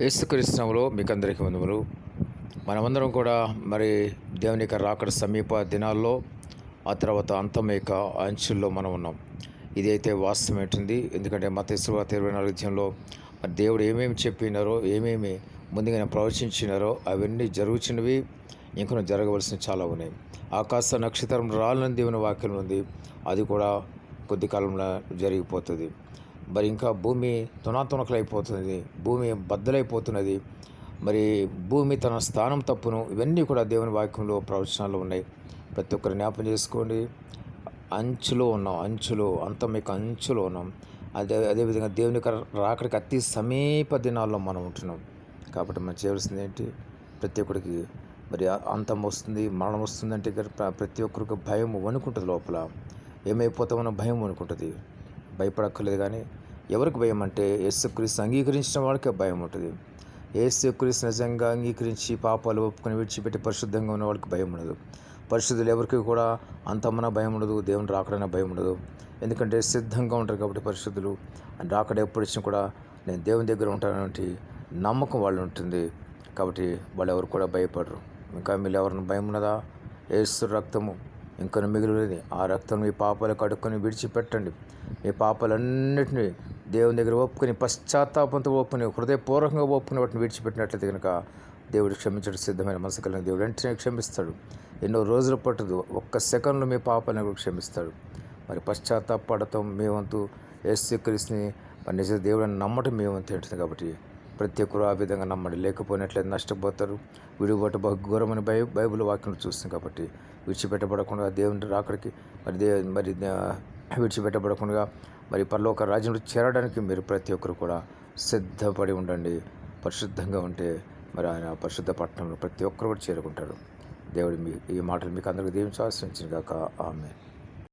యేసుక్రీస్తునంలో మీకు అందరికీ వందములు మనమందరం కూడా మరి దేవుని యొక్క రాకడ సమీప దినాల్లో ఆ తర్వాత అంతం యొక్క అంచుల్లో మనం ఉన్నాం. ఇదైతే వాస్తవం ఏంటుంది ఎందుకంటే మత ఇరవై నాలుగు మరి దేవుడు ఏమేమి చెప్పినారో ఏమేమి ముందుగానే ప్రవచించినారో అవన్నీ జరుగుతున్నవి ఇంకా జరగవలసినవి చాలా ఉన్నాయి. ఆకాశ నక్షత్రం రాలని దేవుని వాక్యం ఉంది. అది కూడా కొద్ది కాలంలో జరిగిపోతుంది. మరి ఇంకా భూమి తునాతునకలైపోతున్నది భూమి బద్దలైపోతున్నది. మరి భూమి తన స్థానం తప్పును ఇవన్నీ కూడా దేవుని వాక్యంలో ప్రవచనాలు ఉన్నాయి. ప్రతి ఒక్కరు జ్ఞాపం చేసుకోండి. అంచులో ఉన్నాం అంచులో అంత మీకు అంచులో ఉన్నాం. అదే అదేవిధంగా దేవుని రాకడికి అతి సమీప దినాల్లో మనం ఉంటున్నాం. కాబట్టి మనం చేయవలసింది ఏంటి? ప్రతి ఒక్కరికి మరి అంతం వస్తుంది మరణం వస్తుందంటే ప్రతి ఒక్కరికి భయం వణుకుంటుంది లోపల. ఏమైపోతామన్న భయం వణుకుంటుంది. భయపడక్కర్లేదు కానీ ఎవరికి భయం అంటే యేసుక్రీస్తు అంగీకరించిన వాళ్ళకే భయం ఉంటుంది. యేసుక్రీస్తు నిజంగా అంగీకరించి పాపాలు ఒప్పుకొని విడిచిపెట్టి పరిశుద్ధంగా ఉన్న వాళ్ళకి భయం ఉండదు. పరిశుద్ధులు ఎవరికి కూడా అంతమన భయం ఉండదు దేవుని రాకడైనా భయం ఉండదు. ఎందుకంటే సిద్ధంగా ఉంటారు కాబట్టి పరిశుద్ధులు. రాకడ ఎప్పుడు వచ్చినా కూడా నేను దేవుని దగ్గర ఉంటానంటే నమ్మకం వాళ్ళు ఉంటుంది. కాబట్టి వాళ్ళు ఎవరు కూడా భయపడరు. ఇంకా మీరు ఎవరిని భయం ఉన్నదా? ఏసు రక్తము. ఇంకొన్ని మిగిలినది ఆ రక్తం మీ పాపాలు కడుక్కొని విడిచిపెట్టండి. మీ పాపాలన్నింటినీ దేవుని దగ్గర ఒప్పుకొని పశ్చాత్తాపంతో ఒప్పుకొని హృదయపూర్వకంగా ఒప్పుకుని వాటిని విడిచిపెట్టినట్లయితే కనుక దేవుడు క్షమించడం సిద్ధమైన మనసు కలిగిన దేవుడు వెంటనే క్షమిస్తాడు. ఎన్నో రోజులు పట్టదు ఒక్క సెకండ్లో మీ పాపాలను కూడా క్షమిస్తాడు. మరి పశ్చాత్తాపడటం మీ వంతు యేసుక్రీస్తుని మరి నిజ దేవుడిని నమ్మటం మీ వంతు ఏంటిది కాబట్టి ప్రతి ఒక్కరు ఆ విధంగా నమ్మండి. లేకపోయినట్లయితే నష్టపోతారు. విడిపోట బహు ఘోరమని బై బైబిల్ వాక్యం చూస్తుంది కాబట్టి విడిచిపెట్టబడకుండా దేవుని రాకడికి మరి దే మరి విడిచిపెట్టబడకుండా మరి పరలోక రాజ్యంలో చేరడానికి మీరు ప్రతి ఒక్కరు కూడా సిద్ధపడి ఉండండి. పరిశుద్ధంగా ఉంటే మరి ఆయన పరిశుద్ధ పట్టణంలో ప్రతి ఒక్కరు కూడా చేరుకుంటారు. దేవుడు మీ ఈ మాటలు మీకు అందరికీ దీవించి ఆశ్రయించిన కాక ఆమె